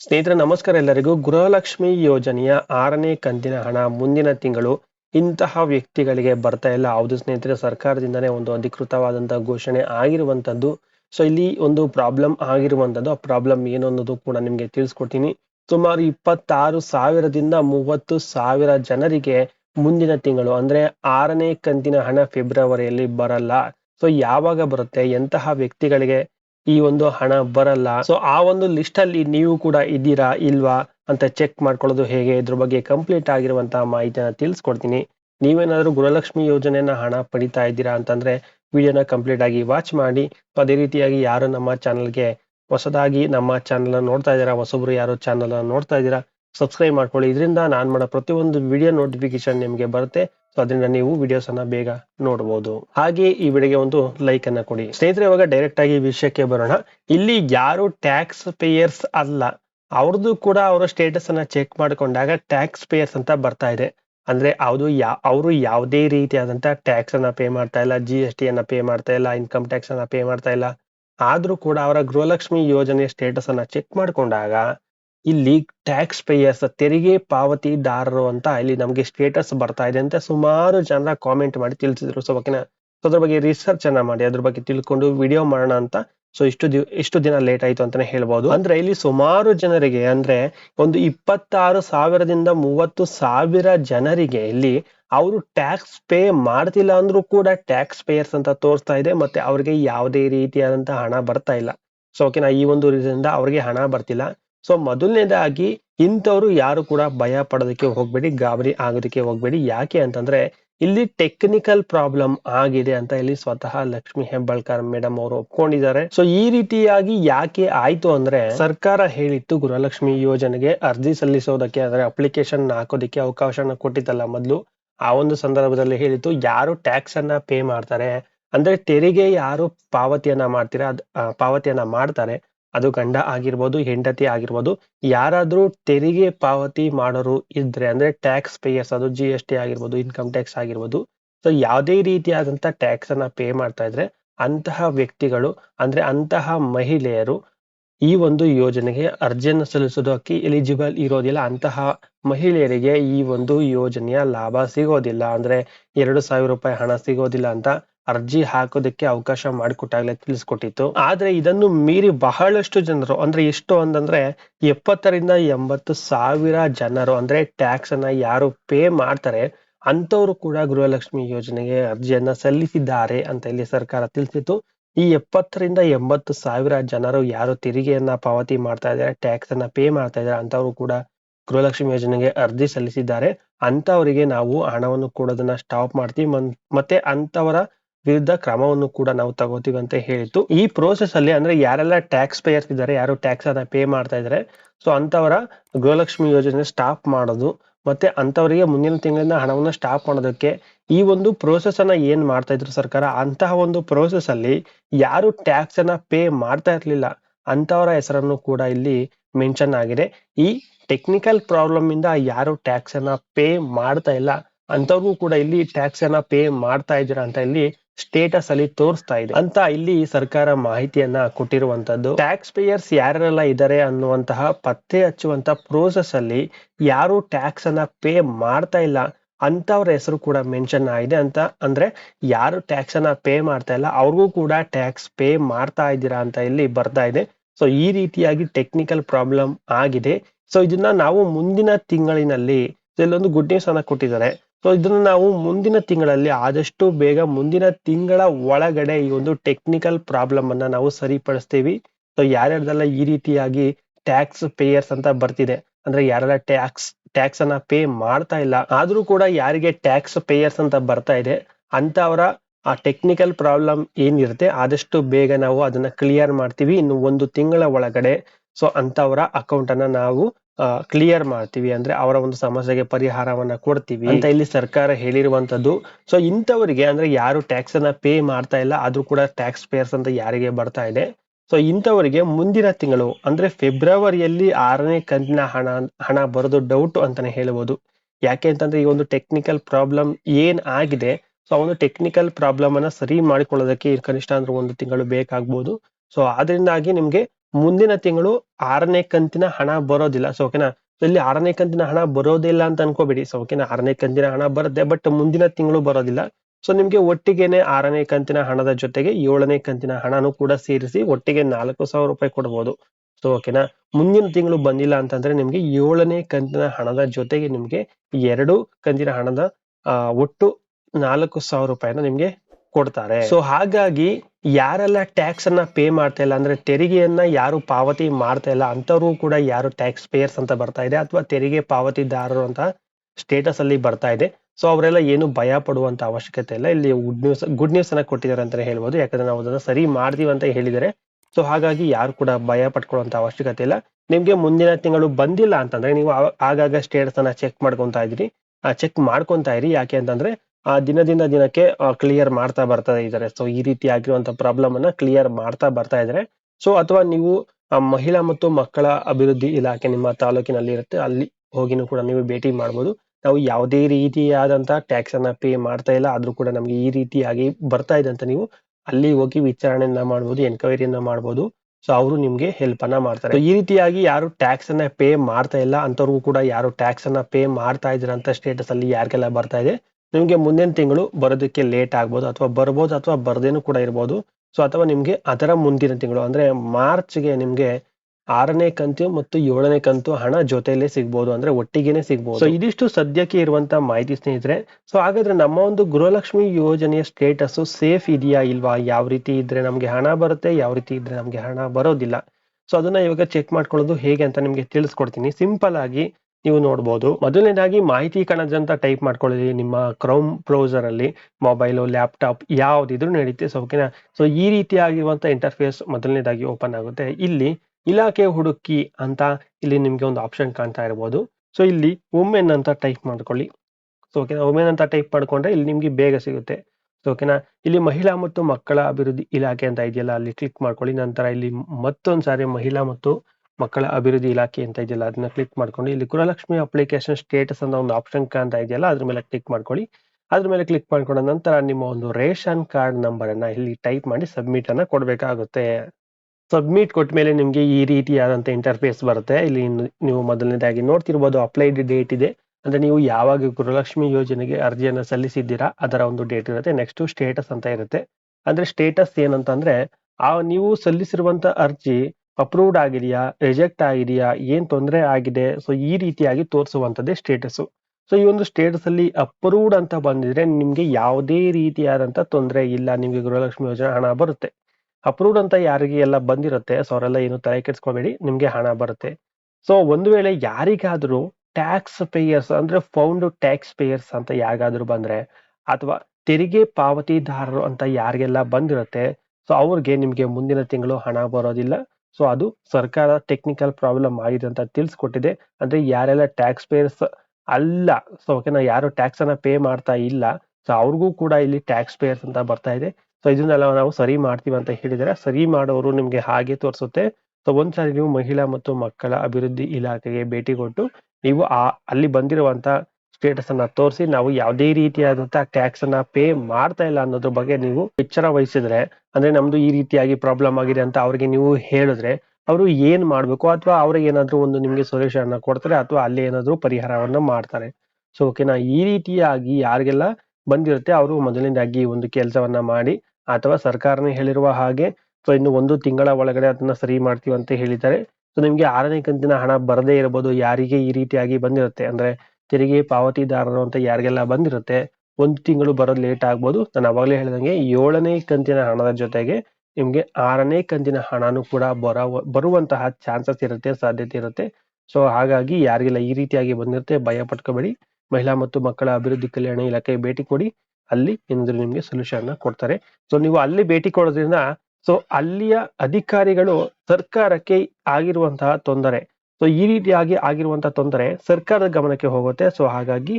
ಸ್ನೇಹಿತರೆ, ನಮಸ್ಕಾರ ಎಲ್ಲರಿಗೂ. ಗೃಹಲಕ್ಷ್ಮಿ ಯೋಜನೆಯ ಆರನೇ ಕಂತಿನ ಹಣ ಮುಂದಿನ ತಿಂಗಳು ಇಂತಹ ವ್ಯಕ್ತಿಗಳಿಗೆ ಬರ್ತಾ ಇಲ್ಲ. ಹೌದು ಸ್ನೇಹಿತರೆ, ಸರ್ಕಾರದಿಂದನೇ ಒಂದು ಅಧಿಕೃತವಾದಂತಹ ಘೋಷಣೆ ಆಗಿರುವಂತದ್ದು. ಸೊ ಇಲ್ಲಿ ಒಂದು ಪ್ರಾಬ್ಲಮ್ ಆಗಿರುವಂತದ್ದು. ಆ ಪ್ರಾಬ್ಲಮ್ ಏನು ಅನ್ನೋದು ಕೂಡ ನಿಮ್ಗೆ ತಿಳಿಸ್ಕೊಡ್ತೀನಿ. ಸುಮಾರು ಇಪ್ಪತ್ತಾರು ಸಾವಿರದಿಂದ ಮೂವತ್ತು ಸಾವಿರ ಜನರಿಗೆ ಮುಂದಿನ ತಿಂಗಳು, ಅಂದ್ರೆ ಆರನೇ ಕಂತಿನ ಹಣ ಫೆಬ್ರವರಿಯಲ್ಲಿ ಬರಲ್ಲ. ಸೊ ಯಾವಾಗ ಬರುತ್ತೆ? ಎಂತಹ ವ್ಯಕ್ತಿಗಳಿಗೆ ಈ ಒಂದು ಹಣ ಬರಲ್ಲ. ಸೊ ಆ ಒಂದು ಲಿಸ್ಟ್ ಅಲ್ಲಿ ನೀವು ಕೂಡ ಇದ್ದೀರಾ ಇಲ್ವಾ ಅಂತ ಚೆಕ್ ಮಾಡ್ಕೊಳ್ಳೋದು ಹೇಗೆ? ಇದ್ರ ಬಗ್ಗೆ ಕಂಪ್ಲೀಟ್ ಆಗಿರುವಂತಹ ಮಾಹಿತಿಯನ್ನ ತಿಳಿಸ್ಕೊಡ್ತೀನಿ. ನೀವೇನಾದ್ರೂ ಗೃಹಲಕ್ಷ್ಮಿ ಯೋಜನೆಯನ್ನ ಹಣ ಪಡಿತಾ ಇದ್ದೀರಾ ಅಂತಂದ್ರೆ ವಿಡಿಯೋನ ಕಂಪ್ಲೀಟ್ ಆಗಿ ವಾಚ್ ಮಾಡಿ. ಅದೇ ರೀತಿಯಾಗಿ ಯಾರು ನಮ್ಮ ಚಾನಲ್ಗೆ ಹೊಸದಾಗಿ ನಮ್ಮ ಚಾನಲ್ ನೋಡ್ತಾ ಇದ್ದೀರಾ, ಹೊಸಬ್ರು ಯಾರು ಚಾನಲ್ ನೋಡ್ತಾ ಇದ್ದೀರಾ ಸಬ್ಸ್ಕ್ರೈಬ್ ಮಾಡ್ಕೊಳ್ಳಿ. ಇದರಿಂದ ನಾನು ಮಾಡೋ ಪ್ರತಿಯೊಂದು ವಿಡಿಯೋ ನೋಟಿಫಿಕೇಶನ್ ನಿಮಗೆ ಬರುತ್ತೆ. ಸೊ ಅದರಿಂದ ನೀವು ವಿಡಿಯೋಸ್ ಅನ್ನ ಬೇಗ ನೋಡಬಹುದು ಹಾಗೆ ಈ ವಿಡಿಯೋಗೆ ಒಂದು ಲೈಕ್ ಅನ್ನ ಕೊಡಿ. ಸ್ನೇಹಿತರೆ, ಇವಾಗ ಡೈರೆಕ್ಟ್ ಆಗಿ ವಿಷಯಕ್ಕೆ ಬರೋಣ. ಇಲ್ಲಿ ಯಾರು ಟ್ಯಾಕ್ಸ್ ಪೇಯರ್ಸ್ ಅಲ್ಲ ಅವ್ರದ್ದು ಕೂಡ ಅವರ ಸ್ಟೇಟಸ್ ಅನ್ನ ಚೆಕ್ ಮಾಡಿಕೊಂಡಾಗ ಟ್ಯಾಕ್ಸ್ ಪೇಯರ್ಸ್ ಅಂತ ಬರ್ತಾ ಇದೆ. ಅಂದ್ರೆ ಅದು ಯಾ, ಅವರು ಯಾವುದೇ ರೀತಿಯಾದಂತ ಟ್ಯಾಕ್ಸ್ ಅನ್ನ ಪೇ ಮಾಡ್ತಾ ಇಲ್ಲ ಜಿ ಎಸ್ ಟಿ ಅನ್ನ ಪೇ ಮಾಡ್ತಾ ಇಲ್ಲ ಇನ್ಕಮ್ ಟ್ಯಾಕ್ಸ್ ಅನ್ನ ಪೇ ಮಾಡ್ತಾ ಇಲ್ಲ. ಆದ್ರೂ ಕೂಡ ಅವರ ಗೃಹಲಕ್ಷ್ಮಿ ಯೋಜನೆ ಸ್ಟೇಟಸ್ ಅನ್ನ ಚೆಕ್ ಮಾಡ್ಕೊಂಡಾಗ ಇಲ್ಲಿ ಟ್ಯಾಕ್ಸ್ ಪೇಯರ್ಸ್ ತೆರಿಗೆ ಪಾವತಿದಾರರು ಅಂತ ಇಲ್ಲಿ ನಮಗೆ ಸ್ಟೇಟಸ್ ಬರ್ತಾ ಇದೆ ಅಂತ ಸುಮಾರು ಜನ ಕಾಮೆಂಟ್ ಮಾಡಿ ತಿಳಿಸಿದ್ರು. ಸೊ ಓಕೆನಾ ಸೊ ಅದ್ರ ಬಗ್ಗೆ ರಿಸರ್ಚ್ ಅನ್ನ ಮಾಡಿ, ಅದ್ರ ಬಗ್ಗೆ ತಿಳ್ಕೊಂಡು ವಿಡಿಯೋ ಮಾಡೋಣ ಅಂತ. ಸೊ ಇಷ್ಟು ಇಷ್ಟು ದಿನ ಲೇಟ್ ಆಯ್ತು ಅಂತಾನೆ ಹೇಳ್ಬೋದು. ಅಂದ್ರೆ ಇಲ್ಲಿ ಸುಮಾರು ಜನರಿಗೆ, ಅಂದ್ರೆ ಒಂದು ಇಪ್ಪತ್ತಾರು ಸಾವಿರದಿಂದ ಮೂವತ್ತು ಸಾವಿರ ಜನರಿಗೆ ಇಲ್ಲಿ ಅವರು ಟ್ಯಾಕ್ಸ್ ಪೇ ಮಾಡ್ತಿಲ್ಲ ಅಂದ್ರೂ ಕೂಡ ಟ್ಯಾಕ್ಸ್ ಪೇಯರ್ಸ್ ಅಂತ ತೋರಿಸ್ತಾ ಇದೆ, ಮತ್ತೆ ಅವ್ರಿಗೆ ಯಾವುದೇ ರೀತಿಯಾದಂತಹ ಹಣ ಬರ್ತಾ ಇಲ್ಲ. ಸೊ ಓಕೆನಾ ಈ ಒಂದು ರೀಸನ್ ಅವ್ರಿಗೆ ಹಣ ಬರ್ತಿಲ್ಲ. ಸೊ ಮೊದಲನೇದಾಗಿ ಇಂಥವ್ರು ಯಾರು ಕೂಡ ಭಯ ಪಡೋದಕ್ಕೆ ಹೋಗ್ಬೇಡಿ, ಗಾಬರಿ ಆಗೋದಕ್ಕೆ ಹೋಗ್ಬೇಡಿ. ಯಾಕೆ ಅಂತಂದ್ರೆ, ಇಲ್ಲಿ ಟೆಕ್ನಿಕಲ್ ಪ್ರಾಬ್ಲಮ್ ಆಗಿದೆ ಅಂತ ಇಲ್ಲಿ ಸ್ವತಃ ಲಕ್ಷ್ಮಿ ಹೆಬ್ಬಾಳ್ಕರ್ ಮೇಡಮ್ ಅವರು ಒಪ್ಕೊಂಡಿದ್ದಾರೆ. ಸೊ ಈ ರೀತಿಯಾಗಿ ಯಾಕೆ ಆಯ್ತು ಅಂದ್ರೆ, ಸರ್ಕಾರ ಹೇಳಿತ್ತು ಗೃಹಲಕ್ಷ್ಮಿ ಯೋಜನೆಗೆ ಅರ್ಜಿ ಸಲ್ಲಿಸೋದಕ್ಕೆ, ಅಂದ್ರೆ ಅಪ್ಲಿಕೇಶನ್ ಹಾಕೋದಕ್ಕೆ ಅವಕಾಶನ ಕೊಟ್ಟಿತ್ತಲ್ಲ ಮೊದಲು. ಆ ಒಂದು ಸಂದರ್ಭದಲ್ಲಿ ಹೇಳಿತ್ತು, ಯಾರು ಟ್ಯಾಕ್ಸ್ ಅನ್ನ ಪೇ ಮಾಡ್ತಾರೆ, ಅಂದ್ರೆ ತೆರಿಗೆ ಯಾರು ಪಾವತಿಯನ್ನ ಮಾಡ್ತೀರಾ ಪಾವತಿಯನ್ನ ಮಾಡ್ತಾರೆ ಅದು ಗಂಡ ಆಗಿರ್ಬೋದು, ಹೆಂಡತಿ ಆಗಿರ್ಬೋದು, ಯಾರಾದ್ರೂ ತೆರಿಗೆ ಪಾವತಿ ಮಾಡೋರು ಇದ್ರೆ ಅಂದ್ರೆ ಟ್ಯಾಕ್ಸ್ ಪೇಯರ್ಸ್ ಅದು ಜಿ ಎಸ್ ಟಿ ಆಗಿರ್ಬೋದು ಇನ್ಕಮ್ ಟ್ಯಾಕ್ಸ್ ಆಗಿರ್ಬೋದು ಸೊ ಯಾವುದೇ ರೀತಿಯಾದಂತ ಟ್ಯಾಕ್ಸ್ ಅನ್ನ ಪೇ ಮಾಡ್ತಾ ಇದ್ರೆ ಅಂತಹ ವ್ಯಕ್ತಿಗಳು ಅಂದ್ರೆ ಅಂತಹ ಮಹಿಳೆಯರು ಈ ಒಂದು ಯೋಜನೆಗೆ ಅರ್ಜಿಯನ್ನು ಸಲ್ಲಿಸೋದಕ್ಕೆ ಎಲಿಜಿಬಲ್ ಇರೋದಿಲ್ಲ. ಅಂತಹ ಮಹಿಳೆಯರಿಗೆ ಈ ಒಂದು ಯೋಜನೆಯ ಲಾಭ ಸಿಗೋದಿಲ್ಲ. ಅಂದ್ರೆ ಎರಡು ಸಾವಿರ ರೂಪಾಯಿ ಹಣ ಸಿಗೋದಿಲ್ಲ ಅಂತ ಅರ್ಜಿ ಹಾಕೋದಕ್ಕೆ ಅವಕಾಶ ಮಾಡಿಕೊಟ್ಟಾಗಲೇ ತಿಳಿಸ್ಕೊಟ್ಟಿತ್ತು. ಆದ್ರೆ ಇದನ್ನು ಮೀರಿ ಬಹಳಷ್ಟು ಜನರು, ಅಂದ್ರೆ ಎಷ್ಟು ಅಂತಂದ್ರೆ ಎಪ್ಪತ್ತರಿಂದ ಎಂಬತ್ತು ಸಾವಿರ ಜನರು, ಅಂದ್ರೆ ಟ್ಯಾಕ್ಸ್ ಅನ್ನ ಯಾರು ಪೇ ಮಾಡ್ತಾರೆ ಅಂತವರು ಕೂಡ ಗೃಹಲಕ್ಷ್ಮಿ ಯೋಜನೆಗೆ ಅರ್ಜಿಯನ್ನ ಸಲ್ಲಿಸಿದ್ದಾರೆ ಅಂತ ಇಲ್ಲಿ ಸರ್ಕಾರ ತಿಳಿಸಿತ್ತು. ಈ ಎಪ್ಪತ್ತರಿಂದ ಎಂಬತ್ತು ಸಾವಿರ ಜನರು ಯಾರು ತೆರಿಗೆಯನ್ನ ಪಾವತಿ ಮಾಡ್ತಾ ಇದ್ದಾರೆ ಟ್ಯಾಕ್ಸ್ ಅನ್ನ ಪೇ ಮಾಡ್ತಾ ಇದ್ದಾರೆ ಅಂತವರು ಕೂಡ ಗೃಹಲಕ್ಷ್ಮಿ ಯೋಜನೆಗೆ ಅರ್ಜಿ ಸಲ್ಲಿಸಿದ್ದಾರೆ. ಅಂತವರಿಗೆ ನಾವು ಹಣವನ್ನು ಕೊಡೋದನ್ನ ಸ್ಟಾಪ್ ಮಾಡ್ತೀವಿ. ಮತ್ತೆ ಅಂತವರ ವಿರುದ್ಧ ಕ್ರಮವನ್ನು ಕೂಡ ನಾವು ತಗೋತೀವಿ ಅಂತ ಹೇಳಿತ್ತು. ಈ ಪ್ರೋಸೆಸ್ ಅಲ್ಲಿ ಅಂದ್ರೆ ಯಾರೆಲ್ಲ ಟ್ಯಾಕ್ಸ್ ಪೇಯರ್ಸ್ ಇದ್ದಾರೆ, ಯಾರು ಟ್ಯಾಕ್ಸ್ ಅನ್ನ ಪೇ ಮಾಡ್ತಾ ಇದ್ದಾರೆ ಸೊ ಅಂತವರ ಗೃಹಲಕ್ಷ್ಮಿ ಯೋಜನೆ ಸ್ಟಾಪ್ ಮಾಡೋದು, ಮತ್ತೆ ಅಂತವರಿಗೆ ಮುಂದಿನ ತಿಂಗಳಿಂದ ಹಣವನ್ನ ಸ್ಟಾಪ್ ಮಾಡೋದಕ್ಕೆ ಈ ಒಂದು ಪ್ರೋಸೆಸ್ ಅನ್ನ ಏನ್ ಮಾಡ್ತಾ ಇದ್ರು ಸರ್ಕಾರ, ಅಂತಹ ಒಂದು ಪ್ರೋಸೆಸ್ ಅಲ್ಲಿ ಯಾರು ಟ್ಯಾಕ್ಸ್ ಅನ್ನ ಪೇ ಮಾಡ್ತಾ ಇರ್ಲಿಲ್ಲ ಅಂತವರ ಹೆಸರನ್ನು ಕೂಡ ಇಲ್ಲಿ ಮೆನ್ಷನ್ ಆಗಿದೆ. ಈ ಟೆಕ್ನಿಕಲ್ ಪ್ರಾಬ್ಲಮ್ ಇಂದ ಯಾರು ಟ್ಯಾಕ್ಸ್ ಅನ್ನ ಪೇ ಮಾಡ್ತಾ ಇಲ್ಲ ಅಂತವ್ರಿಗೂ ಕೂಡ ಇಲ್ಲಿ ಟ್ಯಾಕ್ಸ್ ಅನ್ನ ಪೇ ಮಾಡ್ತಾ ಇದ್ದೀರಾ ಅಂತ ಇಲ್ಲಿ ಸ್ಟೇಟಸ್ ಅಲ್ಲಿ ತೋರಿಸ್ತಾ ಇದೆ. ಅಂತ ಇಲ್ಲಿ ಸರ್ಕಾರ ಮಾಹಿತಿಯನ್ನ ಕೊಟ್ಟಿರುವಂತದ್ದು ಟ್ಯಾಕ್ಸ್ ಪೇಯರ್ಸ್ ಯಾರೆಲ್ಲ ಇದ್ದಾರೆ ಅನ್ನುವಂತಹ ಪತ್ತೆ ಹಚ್ಚುವಂತ ಪ್ರೋಸೆಸ್ ಅಲ್ಲಿ ಯಾರು ಟ್ಯಾಕ್ಸ್ ಅನ್ನ ಪೇ ಮಾಡ್ತಾ ಇಲ್ಲ ಅಂತವ್ರ ಹೆಸರು ಕೂಡ ಮೆನ್ಷನ್ ಆಗಿದೆ ಅಂತ ಅಂದ್ರೆ ಯಾರು ಟ್ಯಾಕ್ಸ್ ಅನ್ನ ಪೇ ಮಾಡ್ತಾ ಇಲ್ಲ, ಅವ್ರಿಗೂ ಕೂಡ ಟ್ಯಾಕ್ಸ್ ಪೇ ಮಾಡ್ತಾ ಇದ್ದೀರಾ ಅಂತ ಇಲ್ಲಿ ಬರ್ತಾ ಇದೆ. ಸೊ ಈ ರೀತಿಯಾಗಿ ಟೆಕ್ನಿಕಲ್ ಪ್ರಾಬ್ಲಮ್ ಆಗಿದೆ. ಸೊ ಇದನ್ನ ನಾವು ಮುಂದಿನ ತಿಂಗಳಿನಲ್ಲಿ ಇಲ್ಲೊಂದು ಗುಡ್ ನ್ಯೂಸ್ ಅನ್ನ ಕೊಟ್ಟಿದ್ದಾರೆ. ಸೊ ಇದನ್ನ ನಾವು ಮುಂದಿನ ತಿಂಗಳಲ್ಲಿ ಆದಷ್ಟು ಬೇಗ ಮುಂದಿನ ತಿಂಗಳ ಒಳಗಡೆ ಈ ಒಂದು ಟೆಕ್ನಿಕಲ್ ಪ್ರಾಬ್ಲಮ್ ಅನ್ನ ನಾವು ಸರಿಪಡಿಸ್ತೀವಿ. ಸೊ ಯಾರ್ಯಾರ್ದೆಲ್ಲ ಈ ರೀತಿಯಾಗಿ ಟ್ಯಾಕ್ಸ್ ಪೇಯರ್ಸ್ ಅಂತ ಬರ್ತಿದೆ, ಅಂದ್ರೆ ಯಾರೆಲ್ಲ ಟ್ಯಾಕ್ಸ್ ಟ್ಯಾಕ್ಸ್ ಅನ್ನ ಪೇ ಮಾಡ್ತಾ ಇಲ್ಲ, ಆದ್ರೂ ಕೂಡ ಯಾರಿಗೆ ಟ್ಯಾಕ್ಸ್ ಪೇಯರ್ಸ್ ಅಂತ ಬರ್ತಾ ಇದೆ, ಅಂತವರ ಆ ಟೆಕ್ನಿಕಲ್ ಪ್ರಾಬ್ಲಮ್ ಏನಿರುತ್ತೆ, ಆದಷ್ಟು ಬೇಗ ನಾವು ಅದನ್ನ ಕ್ಲಿಯರ್ ಮಾಡ್ತೀವಿ. ಇನ್ನು ಒಂದು ತಿಂಗಳ ಒಳಗಡೆ ಸೊ ಅಂತವರ ಅಕೌಂಟ್ ಅನ್ನ ನಾವು ಕ್ಲಿಯರ್ ಮಾಡ್ತೀವಿ ಅಂದ್ರೆ ಅವರ ಒಂದು ಸಮಸ್ಯೆಗೆ ಪರಿಹಾರವನ್ನ ಕೊಡ್ತೀವಿ ಅಂತ ಇಲ್ಲಿ ಸರ್ಕಾರ ಹೇಳಿರುವಂತದ್ದು ಸೊ ಇಂಥವರಿಗೆ ಅಂದ್ರೆ ಯಾರು ಟ್ಯಾಕ್ಸ್ ಅನ್ನ ಪೇ ಮಾಡ್ತಾ ಇಲ್ಲ, ಆದ್ರೂ ಕೂಡ ಟ್ಯಾಕ್ಸ್ ಪೇಯರ್ಸ್ ಅಂತ ಯಾರಿಗೆ ಬರ್ತಾ ಇದೆ. ಸೊ ಇಂಥವರಿಗೆ ಮುಂದಿನ ತಿಂಗಳು ಅಂದ್ರೆ ಫೆಬ್ರವರಿಯಲ್ಲಿ ಆರನೇ ಕಂತಿನ ಹಣ ಹಣ ಬರೋದು ಡೌಟ್ ಅಂತಾನೆ ಹೇಳ್ಬೋದು. ಯಾಕೆ ಅಂತಂದ್ರೆ ಈ ಒಂದು ಟೆಕ್ನಿಕಲ್ ಪ್ರಾಬ್ಲಮ್ ಏನ್ ಆಗಿದೆ ಸೊ ಆ ಒಂದು ಟೆಕ್ನಿಕಲ್ ಪ್ರಾಬ್ಲಮ್ ಅನ್ನ ಸರಿ ಮಾಡಿಕೊಳ್ಳೋದಕ್ಕೆ ಕನಿಷ್ಠ ಅಂದ್ರೆ ಒಂದು ತಿಂಗಳು ಬೇಕಾಗ್ಬೋದು. ಸೊ ಅದರಿಂದಾಗಿ ನಿಮ್ಗೆ ಮುಂದಿನ ತಿಂಗಳು ಆರನೇ ಕಂತಿನ ಹಣ ಬರೋದಿಲ್ಲ. ಸೊ ಓಕೆನಾ ಇಲ್ಲಿ ಆರನೇ ಕಂತಿನ ಹಣ ಬರೋದಿಲ್ಲ ಅಂತ ಅನ್ಕೋಬೇಡಿ. ಸೊ ಓಕೆನಾ ಆರನೇ ಕಂತಿನ ಹಣ ಬರುತ್ತೆ ಬಟ್ ಮುಂದಿನ ತಿಂಗಳು ಬರೋದಿಲ್ಲ. ಸೊ ನಿಮ್ಗೆ ಒಟ್ಟಿಗೆನೆ ಆರನೇ ಕಂತಿನ ಹಣದ ಜೊತೆಗೆ ಏಳನೇ ಕಂತಿನ ಹಣನೂ ಕೂಡ ಸೇರಿಸಿ ಒಟ್ಟಿಗೆ ನಾಲ್ಕು ಸಾವಿರ ರೂಪಾಯಿ ಕೊಡ್ಬೋದು. ಸೊ ಓಕೆನಾ ಮುಂದಿನ ತಿಂಗಳು ಬಂದಿಲ್ಲ ಅಂತಂದ್ರೆ ನಿಮ್ಗೆ ಏಳನೇ ಕಂತಿನ ಹಣದ ಜೊತೆಗೆ ನಿಮ್ಗೆ ಎರಡು ಕಂತಿನ ಹಣದ ಒಟ್ಟು ನಾಲ್ಕು ಸಾವಿರ ರೂಪಾಯಿನ ನಿಮ್ಗೆ ಕೊಡ್ತಾರೆ. ಸೊ ಹಾಗಾಗಿ ಯಾರೆಲ್ಲ ಟ್ಯಾಕ್ಸ್ ಅನ್ನ ಪೇ ಮಾಡ್ತಾ ಇಲ್ಲ ಅಂದ್ರೆ ತೆರಿಗೆಯನ್ನ ಯಾರು ಪಾವತಿ ಮಾಡ್ತಾ ಇಲ್ಲ ಅಂತವರು ಕೂಡ ಯಾರು ಟ್ಯಾಕ್ಸ್ ಪೇಯರ್ಸ್ ಅಂತ ಬರ್ತಾ ಇದೆ ಅಥವಾ ತೆರಿಗೆ ಪಾವತಿದಾರರು ಅಂತ ಸ್ಟೇಟಸ್ ಅಲ್ಲಿ ಬರ್ತಾ ಇದೆ. ಸೊ ಅವರೆಲ್ಲ ಏನು ಭಯ ಪಡುವಂತ ಅವಶ್ಯಕತೆ ಇಲ್ಲ. ಇಲ್ಲಿ ಗುಡ್ ನ್ಯೂಸ್ ಗುಡ್ ನ್ಯೂಸ್ ಅನ್ನ ಕೊಟ್ಟಿದ್ದಾರೆ ಅಂತಾನೆ ಹೇಳ್ಬೋದು. ಯಾಕಂದ್ರೆ ನಾವು ಅದನ್ನ ಸರಿ ಮಾಡ್ತೀವಿ ಅಂತ ಹೇಳಿದರೆ ಸೊ ಹಾಗಾಗಿ ಯಾರು ಕೂಡ ಭಯ ಪಟ್ಕೊಳ್ಳುವಂತ ಅವಶ್ಯಕತೆ ಇಲ್ಲ. ನಿಮ್ಗೆ ಮುಂದಿನ ತಿಂಗಳು ಬಂದಿಲ್ಲ ಅಂತಂದ್ರೆ ನೀವು ಆಗಾಗ ಸ್ಟೇಟಸ್ ಅನ್ನ ಚೆಕ್ ಮಾಡ್ಕೊಂತಾ ಇದ್ರಿ ಚೆಕ್ ಮಾಡ್ಕೊಂತ ಇರಿ. ಯಾಕೆ ಅಂತಂದ್ರೆ ಆ, ದಿನದಿಂದ ದಿನಕ್ಕೆ ಕ್ಲಿಯರ್ ಮಾಡ್ತಾ ಬರ್ತಾ ಇದ್ದಾರೆ. ಸೊ ಈ ರೀತಿ ಆಗಿರುವಂತ ಪ್ರಾಬ್ಲಮ್ ಅನ್ನ ಕ್ಲಿಯರ್ ಮಾಡ್ತಾ ಬರ್ತಾ ಇದ್ದಾರೆ. ಸೊ ಅಥವಾ ನೀವು ಮಹಿಳಾ ಮತ್ತು ಮಕ್ಕಳ ಅಭಿವೃದ್ಧಿ ಇಲಾಖೆ ನಿಮ್ಮ ತಾಲೂಕಿನಲ್ಲಿ ಇರುತ್ತೆ. ಅಲ್ಲಿ ಹೋಗಿನೂ ಕೂಡ ನೀವು ಭೇಟಿ ಮಾಡ್ಬೋದು. ನಾವು ಯಾವುದೇ ರೀತಿಯಾದಂತಹ ಟ್ಯಾಕ್ಸ್ ಅನ್ನ ಪೇ ಮಾಡ್ತಾ ಇಲ್ಲ. ಆದ್ರೂ ಕೂಡ ನಮ್ಗೆ ಈ ರೀತಿಯಾಗಿ ಬರ್ತಾ ಇದೆ ಅಂತ ನೀವು ಅಲ್ಲಿ ಹೋಗಿ ವಿಚಾರಣೆಯನ್ನ ಮಾಡ್ಬೋದು ಎನ್ಕ್ವೈರಿಯನ್ನ ಮಾಡ್ಬೋದು. ಸೊ ಅವರು ನಿಮ್ಗೆ ಹೆಲ್ಪ್ ಅನ್ನ ಮಾಡ್ತಾರೆ. ಈ ರೀತಿಯಾಗಿ ಯಾರು ಟ್ಯಾಕ್ಸ್ ಅನ್ನ ಪೇ ಮಾಡ್ತಾ ಇಲ್ಲ, ಅಂತವ್ರಿಗೂ ಕೂಡ ಯಾರು ಟ್ಯಾಕ್ಸ್ ಅನ್ನ ಪೇ ಮಾಡ್ತಾ ಇದ್ರಂತ ಸ್ಟೇಟಸ್ ಅಲ್ಲಿ ಯಾರಿಗೆಲ್ಲ ಬರ್ತಾ ಇದೆ ನಿಮ್ಗೆ ಮುಂದಿನ ತಿಂಗಳು ಬರೋದಕ್ಕೆ ಲೇಟ್ ಆಗ್ಬೋದು ಅಥವಾ ಬರ್ಬೋದು ಅಥವಾ ಬರ್ದೇನು ಕೂಡ ಇರ್ಬೋದು. ಸೊ ಅಥವಾ ನಿಮ್ಗೆ ಅದರ ಮುಂದಿನ ತಿಂಗಳು ಅಂದ್ರೆ ಮಾರ್ಚ್ಗೆ ನಿಮ್ಗೆ ಆರನೇ ಕಂತು ಮತ್ತು ಏಳನೇ ಕಂತು ಹಣ ಜೊತೆಯಲ್ಲೇ ಸಿಗ್ಬೋದು ಅಂದ್ರೆ ಒಟ್ಟಿಗೆನೆ ಸಿಗ್ಬೋದು. ಸೊ ಇದಿಷ್ಟು ಸದ್ಯಕ್ಕೆ ಇರುವಂತ ಮಾಹಿತಿ ಸ್ನೇಹಿತರೆ. ಸೊ ಹಾಗಾದ್ರೆ ನಮ್ಮ ಒಂದು ಗೃಹಲಕ್ಷ್ಮಿ ಯೋಜನೆಯ ಸ್ಟೇಟಸ್ ಸೇಫ್ ಇದೆಯಾ ಇಲ್ವಾ? ಯಾವ ರೀತಿ ಇದ್ರೆ ನಮ್ಗೆ ಹಣ ಬರುತ್ತೆ, ಯಾವ ರೀತಿ ಇದ್ರೆ ನಮ್ಗೆ ಹಣ ಬರೋದಿಲ್ಲ. ಸೊ ಅದನ್ನ ಇವಾಗ ಚೆಕ್ ಮಾಡ್ಕೊಳ್ಳೋದು ಹೇಗೆ ಅಂತ ನಿಮ್ಗೆ ತಿಳಿಸ್ಕೊಡ್ತೀನಿ. ಸಿಂಪಲ್ ಆಗಿ ನೀವು ನೋಡ್ಬೋದು. ಮೊದಲನೇದಾಗಿ ಮಾಹಿತಿ ಕಣಜ ಅಂತ ಟೈಪ್ ಮಾಡ್ಕೊಳ್ಳಿ. ನಿಮ್ಮ ಕ್ರೋಮ್ ಬ್ರೌಸರ್ ಅಲ್ಲಿ ಮೊಬೈಲು, ಲ್ಯಾಪ್ಟಾಪ್ ಯಾವ್ದಿದ್ರು ನಡೆಯುತ್ತೆ. ಸೊ ಓಕೆನಾ ಸೊ ಈ ರೀತಿಯಾಗಿರುವಂತ ಇಂಟರ್ಫೇಸ್ ಮೊದಲನೇದಾಗಿ ಓಪನ್ ಆಗುತ್ತೆ. ಇಲ್ಲಿ ಇಲಾಖೆ ಹುಡುಕಿ ಅಂತ ಇಲ್ಲಿ ನಿಮ್ಗೆ ಒಂದು ಆಪ್ಷನ್ ಕಾಣ್ತಾ ಇರ್ಬೋದು. ಸೊ ಇಲ್ಲಿ ಉಮೆನ್ ಅಂತ ಟೈಪ್ ಮಾಡ್ಕೊಳ್ಳಿ. ಸೊ ಓಕೆನಾ ಅಂತ ಟೈಪ್ ಮಾಡ್ಕೊಂಡ್ರೆ ಇಲ್ಲಿ ನಿಮ್ಗೆ ಬೇಗ ಸಿಗುತ್ತೆ. ಸೊ ಓಕೆನಾ ಇಲ್ಲಿ ಮಹಿಳಾ ಮತ್ತು ಮಕ್ಕಳ ಅಭಿವೃದ್ಧಿ ಇಲಾಖೆ ಅಂತ ಇದೆಯಲ್ಲ, ಅಲ್ಲಿ ಕ್ಲಿಕ್ ಮಾಡ್ಕೊಳ್ಳಿ. ನಂತರ ಇಲ್ಲಿ ಮತ್ತೊಂದ್ಸಾರಿ ಮಹಿಳಾ ಮತ್ತು ಮಕ್ಕಳ ಅಭಿವೃದ್ಧಿ ಇಲಾಖೆ ಅಂತ ಇದೆಯಲ್ಲ, ಅದನ್ನ ಕ್ಲಿಕ್ ಮಾಡ್ಕೊಂಡು, ಇಲ್ಲಿ ಗೃಹಲಕ್ಷ್ಮಿ ಅಪ್ಲಿಕೇಶನ್ ಸ್ಟೇಟಸ್ ಅಂತ ಒಂದು ಆಪ್ಷನ್ ಕಾಣ್ತಾ ಇದೆಯಲ್ಲ, ಅದ್ರ ಮೇಲೆ ಕ್ಲಿಕ್ ಮಾಡ್ಕೊಳ್ಳಿ. ಅದ್ರ ಮೇಲೆ ಕ್ಲಿಕ್ ಮಾಡ್ಕೊಂಡ ನಂತರ ನಿಮ್ಮ ಒಂದು ರೇಷನ್ ಕಾರ್ಡ್ ನಂಬರ್ ಅನ್ನ ಇಲ್ಲಿ ಟೈಪ್ ಮಾಡಿ ಸಬ್ಮಿಟ್ ಅನ್ನ ಕೊಡ್ಬೇಕಾಗುತ್ತೆ. ಸಬ್ಮಿಟ್ ಕೊಟ್ಟ ಮೇಲೆ ನಿಮ್ಗೆ ಈ ರೀತಿಯಾದಂತ ಇಂಟರ್ಫೇಸ್ ಬರುತ್ತೆ. ಇಲ್ಲಿ ನೀವು ಮೊದಲನೇದಾಗಿ ನೋಡ್ತಿರ್ಬೋದು ಅಪ್ಲೈಡ್ ಡೇಟ್ ಇದೆ. ಅಂದ್ರೆ ನೀವು ಯಾವಾಗ ಗೃಹಲಕ್ಷ್ಮಿ ಯೋಜನೆಗೆ ಅರ್ಜಿಯನ್ನು ಸಲ್ಲಿಸಿದ್ದೀರಾ, ಅದರ ಒಂದು ಡೇಟ್ ಇರುತ್ತೆ. ನೆಕ್ಸ್ಟ್ ಸ್ಟೇಟಸ್ ಅಂತ ಇರುತ್ತೆ. ಅಂದ್ರೆ ಸ್ಟೇಟಸ್ ಏನಂತಂದ್ರೆ, ಆ ನೀವು ಸಲ್ಲಿಸಿರುವಂತ ಅರ್ಜಿ ಅಪ್ರೂವ್ಡ್ ಆಗಿದೆಯಾ ರಿಜೆಕ್ಟ್ ಆಗಿದೆಯಾ, ಏನ್ ತೊಂದರೆ ಆಗಿದೆ ಸೊ ಈ ರೀತಿಯಾಗಿ ತೋರಿಸುವಂತದ್ದೇ ಸ್ಟೇಟಸ್ ಸೊ ಈ ಒಂದು ಸ್ಟೇಟಸ್ ಅಲ್ಲಿ ಅಪ್ರೂವ್ಡ್ ಅಂತ ಬಂದಿದ್ರೆ ನಿಮ್ಗೆ ಯಾವುದೇ ರೀತಿಯಾದಂತ ತೊಂದರೆ ಇಲ್ಲ, ನಿಮ್ಗೆ ಗೃಹಲಕ್ಷ್ಮಿ ಯೋಜನೆ ಹಣ ಬರುತ್ತೆ. ಅಪ್ರೂವ್ಡ್ ಅಂತ ಯಾರಿಗೆ ಎಲ್ಲ ಬಂದಿರುತ್ತೆ ಸೊ ಅವರೆಲ್ಲ ಏನು ತಲೆ ಕೆಡ್ಸ್ಕೊಬೇಡಿ, ನಿಮ್ಗೆ ಹಣ ಬರುತ್ತೆ. ಸೊ ಒಂದು ವೇಳೆ ಯಾರಿಗಾದ್ರೂ ಟ್ಯಾಕ್ಸ್ ಪೇಯರ್ಸ್ ಅಂದ್ರೆ ಫೌಂಡ್ ಟ್ಯಾಕ್ಸ್ ಪೇಯರ್ಸ್ ಅಂತ ಯಾರಿಗಾದ್ರೂ ಬಂದ್ರೆ, ಅಥವಾ ತೆರಿಗೆ ಪಾವತಿದಾರರು ಅಂತ ಯಾರಿಗೆಲ್ಲ ಬಂದಿರುತ್ತೆ ಸೊ ಅವ್ರಿಗೆ ನಿಮ್ಗೆ ಮುಂದಿನ ತಿಂಗಳು ಹಣ ಬರೋದಿಲ್ಲ. ಸೊ ಅದು ಸರ್ಕಾರ ಟೆಕ್ನಿಕಲ್ ಪ್ರಾಬ್ಲಮ್ ಆಗಿದೆ ಅಂತ ತಿಳಿಸ್ಕೊಟ್ಟಿದೆ. ಅಂದ್ರೆ ಯಾರೆಲ್ಲ ಟ್ಯಾಕ್ಸ್ ಪೇಯರ್ಸ್ ಅಲ್ಲ ಸೊ ಓಕೆನಾ ಯಾರು ಟ್ಯಾಕ್ಸ್ ಅನ್ನ ಪೇ ಮಾಡ್ತಾ ಇಲ್ಲ. ಸೊ ಅವ್ರಿಗೂ ಕೂಡ ಇಲ್ಲಿ ಟ್ಯಾಕ್ಸ್ ಪೇಯರ್ಸ್ ಅಂತ ಬರ್ತಾ ಇದೆ. ಸೊ ಇದನ್ನೆಲ್ಲ ನಾವು ಸರಿ ಮಾಡ್ತೀವಿ ಅಂತ ಹೇಳಿದರೆ. ಸರಿ ಮಾಡೋರು ನಿಮ್ಗೆ ಹಾಗೆ ತೋರಿಸುತ್ತೆ. ಸೊ ಒಂದ್ಸಾರಿ ನೀವು ಮಹಿಳಾ ಮತ್ತು ಮಕ್ಕಳ ಅಭಿವೃದ್ಧಿ ಇಲಾಖೆಗೆ ಭೇಟಿ ಕೊಟ್ಟು ನೀವು ಆ, ಅಲ್ಲಿ ಬಂದಿರುವಂತ ಸ್ಟೇಟಸ್ ಅನ್ನ ತೋರಿಸಿ ನಾವು ಯಾವುದೇ ರೀತಿಯಾದಂತಹ ಟ್ಯಾಕ್ಸ್ ಅನ್ನ ಪೇ ಮಾಡ್ತಾ ಇಲ್ಲ ಅನ್ನೋದ್ರ ಬಗ್ಗೆ ನೀವು ಎಚ್ಚರ ವಹಿಸಿದ್ರೆ, ಅಂದ್ರೆ ನಮ್ದು ಈ ರೀತಿಯಾಗಿ ಪ್ರಾಬ್ಲಮ್ ಆಗಿದೆ ಅಂತ ಅವ್ರಿಗೆ ನೀವು ಹೇಳಿದ್ರೆ ಅವರು ಏನ್ ಮಾಡ್ಬೇಕು? ಅಥವಾ ಅವ್ರಿಗೆ ಏನಾದ್ರು ಒಂದು ನಿಮ್ಗೆ ಸೊಲ್ಯೂಷನ್ ಅನ್ನ ಕೊಡ್ತಾರೆ, ಅಥವಾ ಅಲ್ಲಿ ಏನಾದ್ರು ಪರಿಹಾರವನ್ನ ಮಾಡ್ತಾರೆ. ಸೊ ಓಕೆನಾ ಈ ರೀತಿಯಾಗಿ ಯಾರಿಗೆಲ್ಲ ಬಂದಿರುತ್ತೆ, ಅವರು ಮೊದಲಿಂದಾಗಿ ಒಂದು ಕೆಲಸವನ್ನ ಮಾಡಿ, ಅಥವಾ ಸರ್ಕಾರನೇ ಹೇಳಿರುವ ಹಾಗೆ ಸೊ ಇನ್ನು ಒಂದು ತಿಂಗಳ ಒಳಗಡೆ ಅದನ್ನ ಸರಿ ಮಾಡ್ತೀವಿ ಅಂತ ಹೇಳಿದ್ದಾರೆ. ಸೊ ನಿಮ್ಗೆ ಆರನೇ ಕಂತಿನ ಹಣ ಬರದೇ ಇರಬಹುದು ಯಾರಿಗೆ ಈ ರೀತಿಯಾಗಿ ಬಂದಿರುತ್ತೆ? ಅಂದ್ರೆ ತೆರಿಗೆ ಪಾವತಿದಾರರು ಅಂತ ಯಾರಿಗೆಲ್ಲ ಬಂದಿರುತ್ತೆ, ಒಂದು ತಿಂಗಳು ಬರೋದು ಲೇಟ್ ಆಗ್ಬೋದು. ನಾನು ಅವಾಗಲೇ ಹೇಳಿದಂಗೆ ಏಳನೇ ಕಂತಿನ ಹಣದ ಜೊತೆಗೆ ನಿಮ್ಗೆ ಆರನೇ ಕಂತಿನ ಹಣನೂ ಕೂಡ ಬರೋ, ಬರುವಂತಹ ಚಾನ್ಸಸ್ ಇರುತ್ತೆ, ಸಾಧ್ಯತೆ ಇರುತ್ತೆ. ಸೊ ಹಾಗಾಗಿ ಯಾರಿಗೆಲ್ಲ ಈ ರೀತಿಯಾಗಿ ಬಂದಿರುತ್ತೆ ಭಯ ಪಟ್ಕೋಬೇಡಿ. ಮಹಿಳಾ ಮತ್ತು ಮಕ್ಕಳ ಅಭಿವೃದ್ಧಿ ಕಲ್ಯಾಣ ಇಲಾಖೆ ಭೇಟಿ ಕೊಡಿ. ಅಲ್ಲಿ ಏನಾದ್ರು ನಿಮಗೆ ಸೊಲ್ಯೂಷನ್ ಕೊಡ್ತಾರೆ. ಸೊ ನೀವು ಅಲ್ಲಿ ಭೇಟಿ ಕೊಡೋದ್ರಿಂದ ಸೊ ಅಲ್ಲಿಯ ಅಧಿಕಾರಿಗಳು ಸರ್ಕಾರಕ್ಕೆ ಆಗಿರುವಂತಹ ತೊಂದರೆ ಸೊ ಈ ರೀತಿಯಾಗಿ ಆಗಿರುವಂತಹ ತೊಂದರೆ ಸರ್ಕಾರದ ಗಮನಕ್ಕೆ ಹೋಗುತ್ತೆ. ಸೊ ಹಾಗಾಗಿ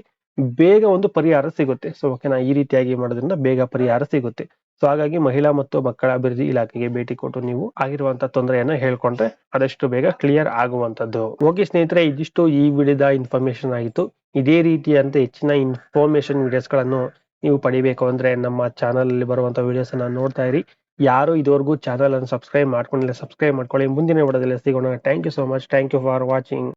ಬೇಗ ಒಂದು ಪರಿಹಾರ ಸಿಗುತ್ತೆ. ಸೊ ಓಕೆನಾ? ಈ ರೀತಿಯಾಗಿ ಮಾಡೋದ್ರಿಂದ ಬೇಗ ಪರಿಹಾರ ಸಿಗುತ್ತೆ. ಸೊ ಹಾಗಾಗಿ ಮಹಿಳಾ ಮತ್ತು ಮಕ್ಕಳ ಅಭಿವೃದ್ಧಿ ಇಲಾಖೆಗೆ ಭೇಟಿ ಕೊಟ್ಟು ನೀವು ಆಗಿರುವಂತಹ ತೊಂದರೆಯನ್ನು ಹೇಳ್ಕೊಂಡ್ರೆ ಆದಷ್ಟು ಬೇಗ ಕ್ಲಿಯರ್ ಆಗುವಂತದ್ದು. ಓಕೆ ಸ್ನೇಹಿತರೆ, ಇದಿಷ್ಟು ಈ ವಿಡಿಯೋದ ಇನ್ಫಾರ್ಮೇಶನ್ ಆಗಿತ್ತು. ಇದೇ ರೀತಿಯಂತ ಹೆಚ್ಚಿನ ಇನ್ಫಾರ್ಮೇಶನ್ ವಿಡಿಯೋಸ್ಗಳನ್ನು ನೀವು ಪಡಿಬೇಕು ಅಂದ್ರೆ ನಮ್ಮ ಚಾನಲ್ ಅಲ್ಲಿ ಬರುವಂತ ವಿಡಿಯೋಸ್ ಅನ್ನ ನೋಡ್ತಾ ಇರಿ. ಯಾರು ಇದುವರೆಗೂ ಚಾನಲ್ ಅನ್ನು ಸಬ್ಸ್ಕ್ರೈಬ್ ಮಾಡ್ಕೊಂಡಿಲ್ಲ ಸಬ್ಸ್ಕ್ರೈಬ್ ಮಾಡ್ಕೊಳ್ಳಿ. ಮುಂದಿನ ವಿಡಿಯೋದಲ್ಲಿ ಸಿಗೋಣ. Thank you so much thank you for watching